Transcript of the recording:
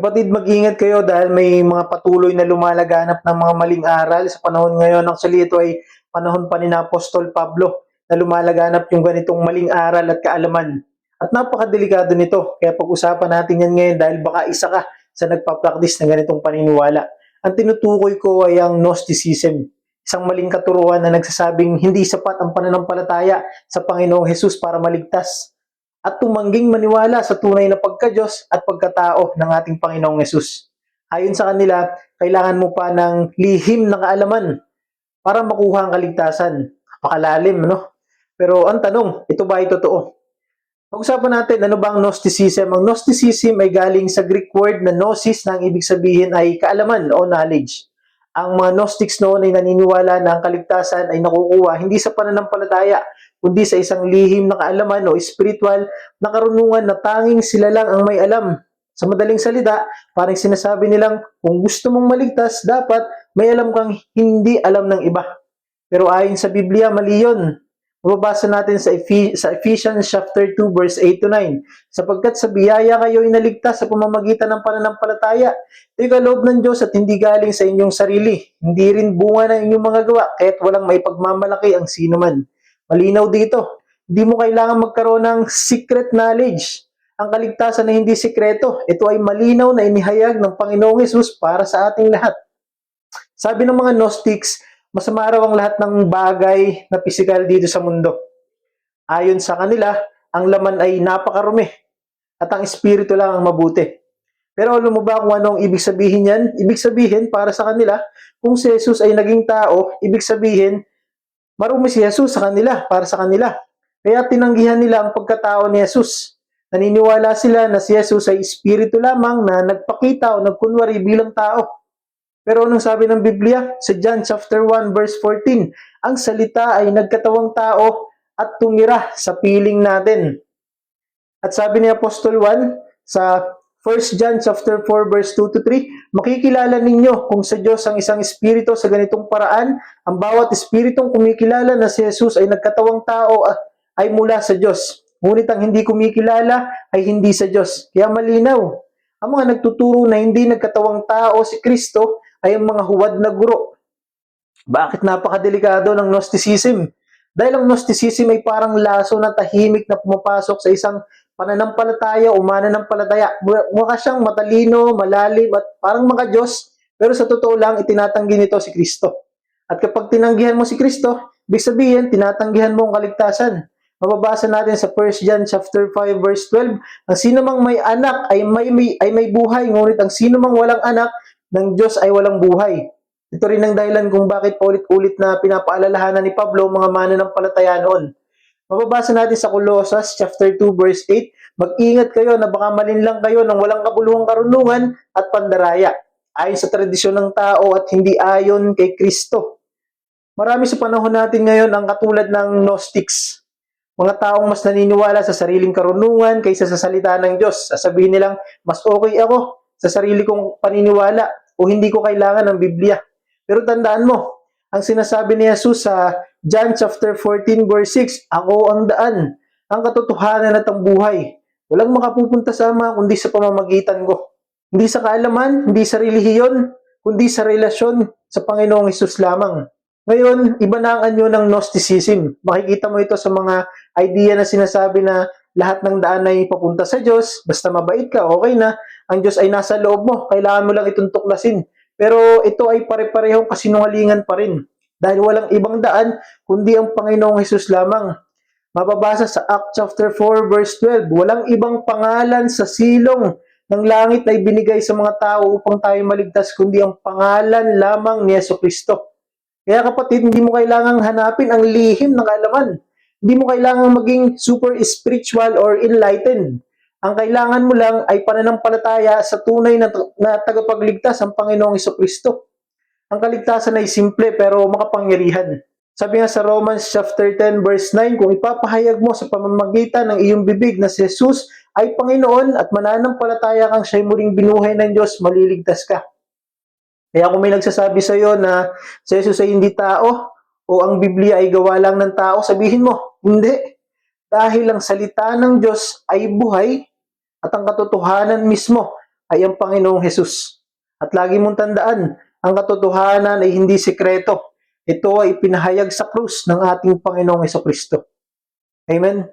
Kapatid, mag-ingat kayo dahil may mga patuloy na lumalaganap ng mga maling aral sa panahon ngayon. Actually, ito ay panahon pa ni Apostol Pablo na lumalaganap yung ganitong maling aral at kaalaman. At napakadelikado nito. Kaya pag-usapan natin yan ngayon dahil baka isa ka sa nagpa-practice ng ganitong paniniwala. Ang tinutukoy ko ay ang Gnosticism. Isang maling katuruan na nagsasabing hindi sapat ang pananampalataya sa Panginoong Hesus para maligtas at tumangging maniwala sa tunay na pagka-Diyos at pagkatao ng ating Panginoong Yesus. Ayon sa kanila, kailangan mo pa ng lihim na kaalaman para makuha ang kaligtasan. Napakalalim, no? Pero ang tanong, ito ba ay totoo? Pag-usapan natin, ano ba ang Gnosticism? Ang Gnosticism ay galing sa Greek word na gnosis na ang ibig sabihin ay kaalaman o knowledge. Ang mga Gnostics noon ay naniniwala na ang kaligtasan ay nakukuha hindi sa pananampalataya, kundi sa isang lihim na kaalaman o spiritual na karunungan na tanging sila lang ang may alam. Sa madaling salita, parang sinasabi nilang kung gusto mong maligtas, dapat may alam kang hindi alam ng iba. Pero ayon sa Biblia, mali yun. Mababasa natin sa, Ephi- sa Ephesians chapter 2 verse 8 to 9. Sapagkat sa biyaya kayo inaligtas sa pamamagitan ng pananampalataya. Ito'y kaloob ng Diyos at hindi galing sa inyong sarili. Hindi rin bunga ng inyong mga gawa, kahit walang may pagmamalaki ang sino man. Malinaw dito. Hindi mo kailangan magkaroon ng secret knowledge. Ang kaligtasan na hindi sikreto, ito ay malinaw na inihayag ng Panginoong Yesus para sa ating lahat. Sabi ng mga Gnostics, masama raw ang lahat ng bagay na pisikal dito sa mundo. Ayon sa kanila, ang laman ay napakarumi at ang espiritu lang ang mabuti. Pero alam mo ba kung ano ang ibig sabihin yan? Ibig sabihin, para sa kanila, kung si Jesus ay naging tao, ibig sabihin, marumi si Jesus sa kanila, para sa kanila. Kaya tinanggihan nila ang pagkatao ni Jesus. Naniniwala sila na si Jesus ay espiritu lamang na nagpakita o nagkunwari bilang tao. Pero anong sabi ng Biblia? Sa John chapter 1 verse 14, ang salita ay nagkatawang tao at tumira sa piling natin. At sabi ni Apostol 1 sa 1 John chapter 4 verse 2 to 3, makikilala ninyo kung sa Diyos ang isang espiritu sa ganitong paraan, ang bawat espiritong kumikilala na si Jesus ay nagkatawang tao ah, ay mula sa Diyos. Ngunit ang hindi kumikilala ay hindi sa Diyos. Kaya malinaw, ang mga nagtuturo na hindi nagkatawang tao si Kristo ay ang mga huwad na guro. Bakit napakadelikado ng Gnosticism? Dahil ang Gnosticism ay parang laso na tahimik na pumapasok sa isang pananampalataya o mananampalataya. Mukha siyang matalino, malalim at parang mga Diyos, pero sa totoo lang, itinatanggi nito si Kristo. At kapag tinanggihan mo si Kristo, ibig sabihin, tinatanggihan mo ang kaligtasan. Mababasa natin sa 1 John chapter 5 verse 12, ang sino mang may anak ay may, may ay may buhay, ngunit ang sino mang walang anak ng Diyos ay walang buhay. Ito rin ang dahilan kung bakit paulit-ulit na pinapaalalahanan ni Pablo ang mga mananampalataya noon. Mababasa natin sa Colossus chapter 2 verse 8, mag-ingat kayo na baka malinlang kayo ng walang kabuluhang karunungan at pandaraya, ayon sa tradisyon ng tao at hindi ayon kay Kristo. Marami sa panahon natin ngayon ang katulad ng Gnostics. Mga taong mas naniniwala sa sariling karunungan kaysa sa salita ng Diyos. Sasabihin nilang, mas okay ako sa sarili kong paniniwala o hindi ko kailangan ng Biblia. Pero tandaan mo, ang sinasabi ni Jesus sa John chapter 14 verse 6, Ako ang daan, ang katotohanan at ang buhay. Walang makapupunta sa Ama kundi sa pamamagitan ko. Hindi sa kaalaman, hindi sa relihiyon, kundi sa relasyon sa Panginoong Isus lamang. Ngayon, iba na ang anyo ng Gnosticism. Makikita mo ito sa mga idea na sinasabi na lahat ng daan ay papunta sa Diyos, basta mabait ka, okay na. Ang Diyos ay nasa loob mo, kailangan mo lang itong tuklasin. Pero ito ay pare-parehong kasinungalingan pa rin. Dahil walang ibang daan, kundi ang Panginoong Hesus lamang. Mababasa sa Act chapter 4 verse 12, walang ibang pangalan sa silong ng langit na ibinigay sa mga tao upang tayo maligtas, kundi ang pangalan lamang ni Yeso Kristo. Kaya kapatid, hindi mo kailangang hanapin ang lihim ng kaalaman. Hindi mo kailangang maging super spiritual or enlightened. Ang kailangan mo lang ay pananampalataya sa tunay na, na tagapagligtas ang Panginoong Kristo. Ang kaligtasan ay simple pero makapangyarihan. Sabi nga sa Romans chapter 10 verse 9, kung ipapahayag mo sa pamamagitan ng iyong bibig na si Jesus ay Panginoon at mananampalataya kang siya'y muling binuhay ng Diyos, maliligtas ka. Kaya kung may nagsasabi sa iyo na si Jesus ay hindi tao o ang Biblia ay gawa lang ng tao, sabihin mo, hindi. Dahil ang salita ng Diyos ay buhay at ang katotohanan mismo ay ang Panginoong Hesus. At lagi mong tandaan, ang katotohanan ay hindi sekreto. Ito ay pinahayag sa krus ng ating Panginoong Kristo. Amen?